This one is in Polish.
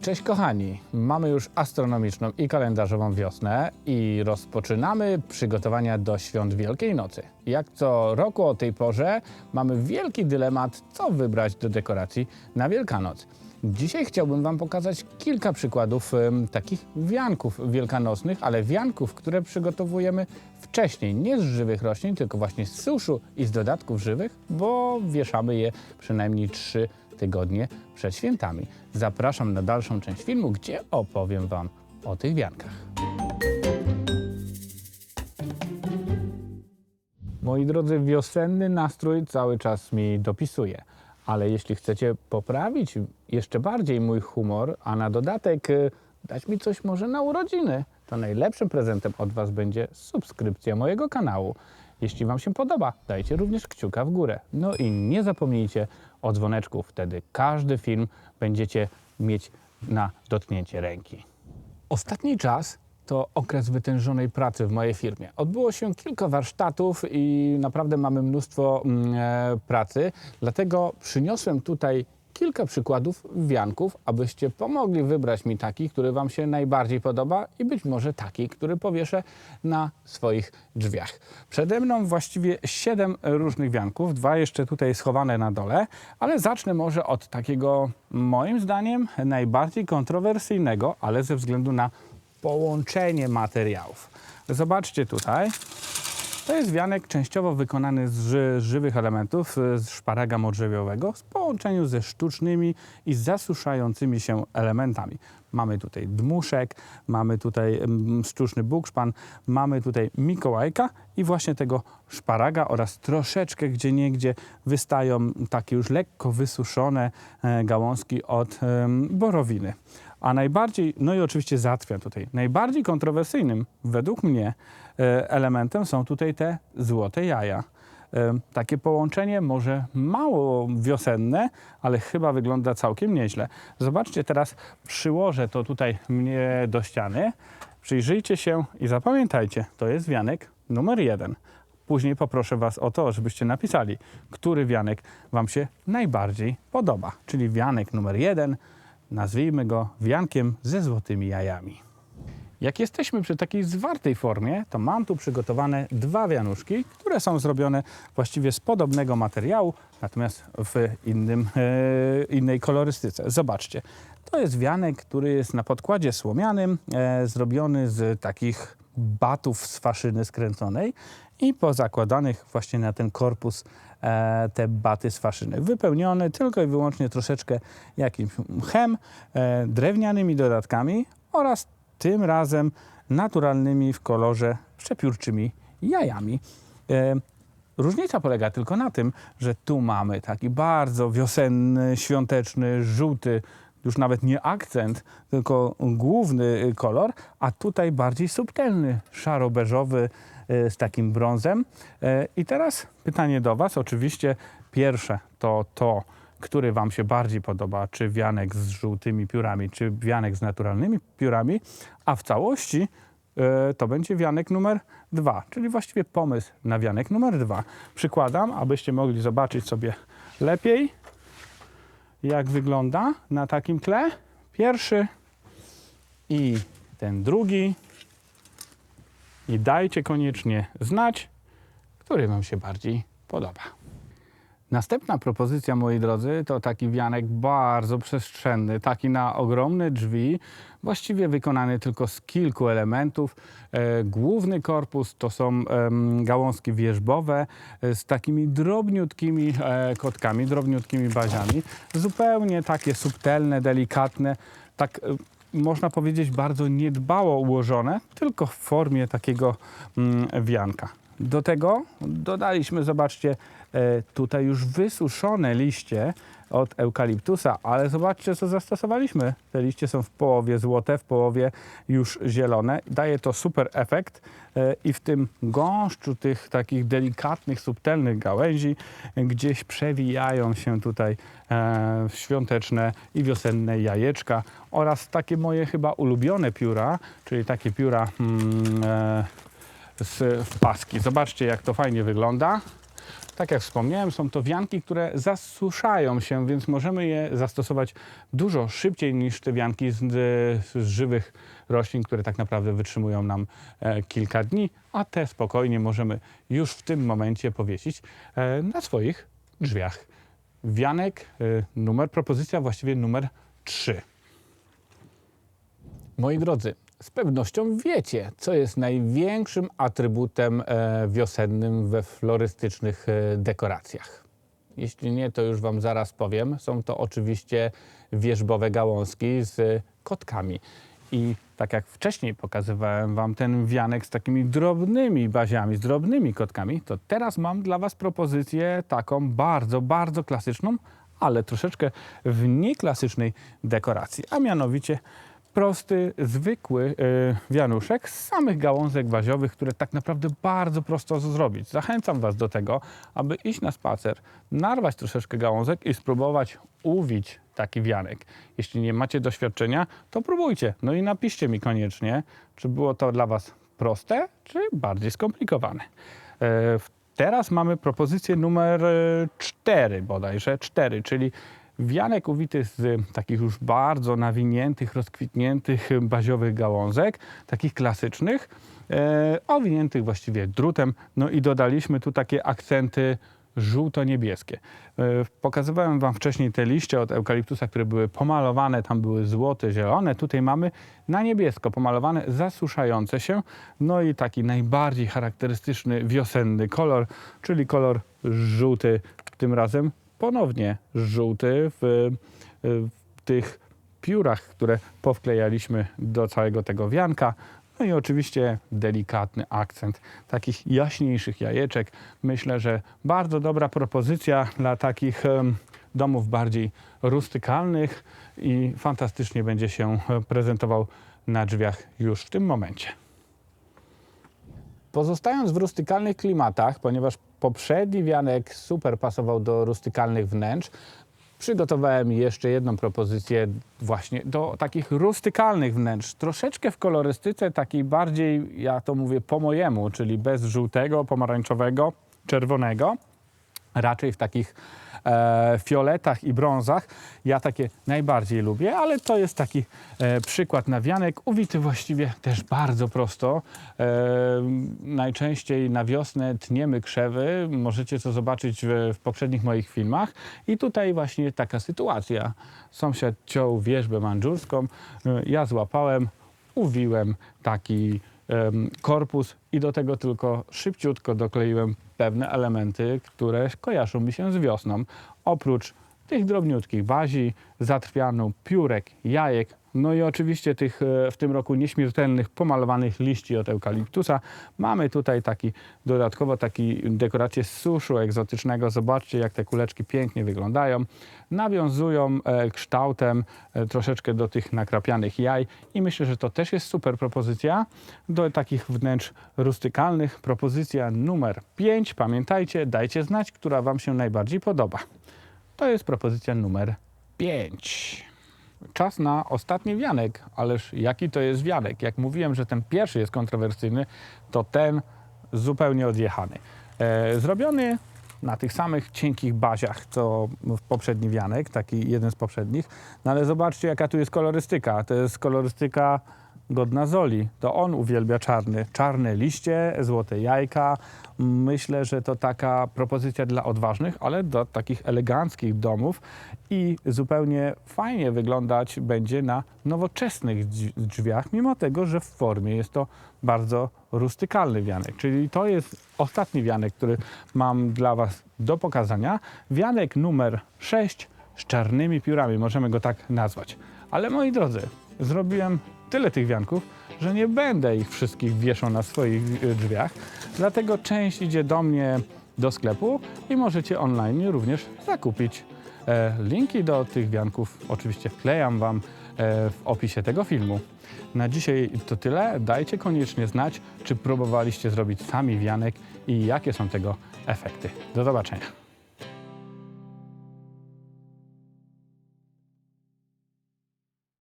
Cześć kochani, mamy już astronomiczną i kalendarzową wiosnę i rozpoczynamy przygotowania do świąt Wielkiej Nocy. Jak co roku o tej porze mamy wielki dylemat, co wybrać do dekoracji na Wielkanoc. Dzisiaj chciałbym Wam pokazać kilka przykładów em, takich wianków wielkanocnych, ale wianków, które przygotowujemy wcześniej, nie z żywych roślin, tylko właśnie z suszu i z dodatków żywych, bo wieszamy je przynajmniej trzy tygodnie przed świętami. Zapraszam na dalszą część filmu, gdzie opowiem Wam o tych wiankach. Moi drodzy, wiosenny nastrój cały czas mi dopisuje. Ale jeśli chcecie poprawić jeszcze bardziej mój humor, a na dodatek y, dać mi coś może na urodziny, to najlepszym prezentem od Was będzie subskrypcja mojego kanału. Jeśli Wam się podoba, dajcie również kciuka w górę. No i nie zapomnijcie o dzwoneczku, wtedy każdy film będziecie mieć na dotknięcie ręki. Ostatni czas to okres wytężonej pracy w mojej firmie. Odbyło się kilka warsztatów i naprawdę mamy mnóstwo mm, e, pracy, dlatego przyniosłem tutaj kilka przykładów wianków, abyście pomogli wybrać mi taki, który Wam się najbardziej podoba i być może taki, który powieszę na swoich drzwiach. Przede mną właściwie siedem różnych wianków, dwa jeszcze tutaj schowane na dole, ale zacznę może od takiego moim zdaniem najbardziej kontrowersyjnego, ale ze względu na połączenie materiałów. Zobaczcie tutaj. To jest wianek częściowo wykonany z ży- żywych elementów, y, z szparaga modrzewiowego w połączeniu ze sztucznymi i zasuszającymi się elementami. Mamy tutaj dmuszek, mamy tutaj mm, sztuczny bukszpan, mamy tutaj Mikołajka i właśnie tego szparaga oraz troszeczkę gdzie niegdzie wystają takie już lekko wysuszone e, gałązki od borowiny. A najbardziej, no i oczywiście zatwiam tutaj, najbardziej kontrowersyjnym według mnie e, elementem są tutaj te złote jaja. E, Takie połączenie może mało wiosenne, ale chyba wygląda całkiem nieźle. Zobaczcie teraz, przyłożę to tutaj mnie do ściany. Przyjrzyjcie się i zapamiętajcie, to jest wianek numer jeden. Później poproszę Was o to, żebyście napisali, który wianek Wam się najbardziej podoba. Czyli wianek numer jeden, nazwijmy go wiankiem ze złotymi jajami. Jak jesteśmy przy takiej zwartej formie, to mam tu przygotowane dwa wianuszki, które są zrobione właściwie z podobnego materiału, natomiast w innym, e, innej kolorystyce. Zobaczcie, to jest wianek, który jest na podkładzie słomianym, e, zrobiony z takich batów z faszyny skręconej i pozakładanych właśnie na ten korpus te baty z faszyny. Wypełniony tylko i wyłącznie troszeczkę jakimś mchem, e, drewnianymi dodatkami oraz tym razem naturalnymi w kolorze przepiórczymi jajami. E, Różnica polega tylko na tym, że tu mamy taki bardzo wiosenny, świąteczny, żółty, już nawet nie akcent, tylko główny kolor, a tutaj bardziej subtelny, szaro-beżowy e, z takim brązem. E, I teraz pytanie do Was. Oczywiście pierwsze to to, który Wam się bardziej podoba, czy wianek z żółtymi piórami, czy wianek z naturalnymi piórami, a w całości e, to będzie wianek numer dwa, czyli właściwie pomysł na wianek numer dwa. Przykładam, abyście mogli zobaczyć sobie lepiej, jak wygląda na takim tle. Pierwszy i ten drugi. I dajcie koniecznie znać, który Wam się bardziej podoba. Następna propozycja, moi drodzy, to taki wianek bardzo przestrzenny, taki na ogromne drzwi, właściwie wykonany tylko z kilku elementów. E, główny korpus to są gałązki wierzbowe e, z takimi drobniutkimi e, kotkami, drobniutkimi baziami. Zupełnie takie subtelne, delikatne, tak można powiedzieć bardzo niedbało ułożone, tylko w formie takiego mm, wianka. Do tego dodaliśmy, zobaczcie, e, tutaj już wysuszone liście od eukaliptusa, ale zobaczcie, co zastosowaliśmy. Te liście są w połowie złote, w połowie już zielone. Daje to super efekt e, i w tym gąszczu tych takich delikatnych, subtelnych gałęzi gdzieś przewijają się tutaj e, świąteczne i wiosenne jajeczka oraz takie moje chyba ulubione pióra, czyli takie pióra mm, e, z w paski. Zobaczcie, jak to fajnie wygląda. Tak jak wspomniałem, są to wianki, które zasuszają się, więc możemy je zastosować dużo szybciej niż te wianki z, z żywych roślin, które tak naprawdę wytrzymują nam e, kilka dni, a te spokojnie możemy już w tym momencie powiesić e, na swoich drzwiach. Wianek, e, numer, propozycja właściwie numer 3. Moi drodzy, z pewnością wiecie, co jest największym atrybutem e, wiosennym we florystycznych e, dekoracjach. Jeśli nie, to już Wam zaraz powiem. Są to oczywiście wierzbowe gałązki z kotkami. I tak jak wcześniej pokazywałem Wam ten wianek z takimi drobnymi baziami, z drobnymi kotkami, to teraz mam dla Was propozycję taką bardzo, bardzo klasyczną, ale troszeczkę w nieklasycznej dekoracji, a mianowicie prosty, zwykły e, wianuszek z samych gałązek baziowych, które tak naprawdę bardzo prosto zrobić. Zachęcam Was do tego, aby iść na spacer, narwać troszeczkę gałązek i spróbować uwić taki wianek. Jeśli nie macie doświadczenia, to próbujcie. No i napiszcie mi koniecznie, czy było to dla Was proste, czy bardziej skomplikowane. E, Teraz mamy propozycję numer 4 bodajże, 4, czyli wianek uwity z takich już bardzo nawiniętych, rozkwitniętych baziowych gałązek, takich klasycznych, e, owiniętych właściwie drutem. No i dodaliśmy tu takie akcenty żółto-niebieskie. E, Pokazywałem Wam wcześniej te liście od eukaliptusa, które były pomalowane, tam były złote, zielone. Tutaj mamy na niebiesko pomalowane, zasuszające się. No i taki najbardziej charakterystyczny wiosenny kolor, czyli kolor żółty, tym razem ponownie żółty w, w tych piórach, które powklejaliśmy do całego tego wianka. No i oczywiście delikatny akcent takich jaśniejszych jajeczek. Myślę, że bardzo dobra propozycja dla takich domów bardziej rustykalnych i fantastycznie będzie się e, prezentował na drzwiach już w tym momencie. Pozostając w rustykalnych klimatach, ponieważ poprzedni wianek super pasował do rustykalnych wnętrz, przygotowałem jeszcze jedną propozycję właśnie do takich rustykalnych wnętrz. Troszeczkę w kolorystyce takiej bardziej, ja to mówię po mojemu, czyli bez żółtego, pomarańczowego, czerwonego. Raczej w takich e, fioletach i brązach. Ja takie najbardziej lubię, ale to jest taki e, przykład na wianek, uwity właściwie też bardzo prosto. E, najczęściej na wiosnę tniemy krzewy, możecie to zobaczyć w, w poprzednich moich filmach. I tutaj właśnie taka sytuacja. Sąsiad ciął wierzbę mandżurską, e, ja złapałem, uwiłem taki korpus i do tego tylko szybciutko dokleiłem pewne elementy, które kojarzą mi się z wiosną. Oprócz tych drobniutkich bazi, zatrwianu, piórek, jajek, no i oczywiście tych e, w tym roku nieśmiertelnych pomalowanych liści od eukaliptusa. Mamy tutaj taki dodatkowo taki dekorację z suszu egzotycznego. Zobaczcie jak te kuleczki pięknie wyglądają. Nawiązują e, kształtem e, troszeczkę do tych nakrapianych jaj i myślę, że to też jest super propozycja do takich wnętrz rustykalnych. Propozycja numer 5. Pamiętajcie, dajcie znać, która Wam się najbardziej podoba. To jest propozycja numer 5. Czas na ostatni wianek, ależ jaki to jest wianek? Jak mówiłem, że ten pierwszy jest kontrowersyjny, to ten zupełnie odjechany. E, zrobiony na tych samych cienkich baziach, co w poprzedni wianek, taki jeden z poprzednich. No ale zobaczcie, jaka tu jest kolorystyka. To jest kolorystyka godna Zoli. To on uwielbia czarny. Czarne liście, złote jajka. Myślę, że to taka propozycja dla odważnych, ale do takich eleganckich domów i zupełnie fajnie wyglądać będzie na nowoczesnych drzwi- drzwiach, mimo tego, że w formie jest to bardzo rustykalny wianek. Czyli to jest ostatni wianek, który mam dla Was do pokazania. Wianek numer 6 z czarnymi piórami, możemy go tak nazwać. Ale moi drodzy, zrobiłem tyle tych wianków, że nie będę ich wszystkich wieszał na swoich e, drzwiach. Dlatego część idzie do mnie do sklepu i możecie online również zakupić. E, linki do tych wianków oczywiście wklejam Wam e, w opisie tego filmu. Na dzisiaj to tyle. Dajcie koniecznie znać, czy próbowaliście zrobić sami wianek i jakie są tego efekty. Do zobaczenia.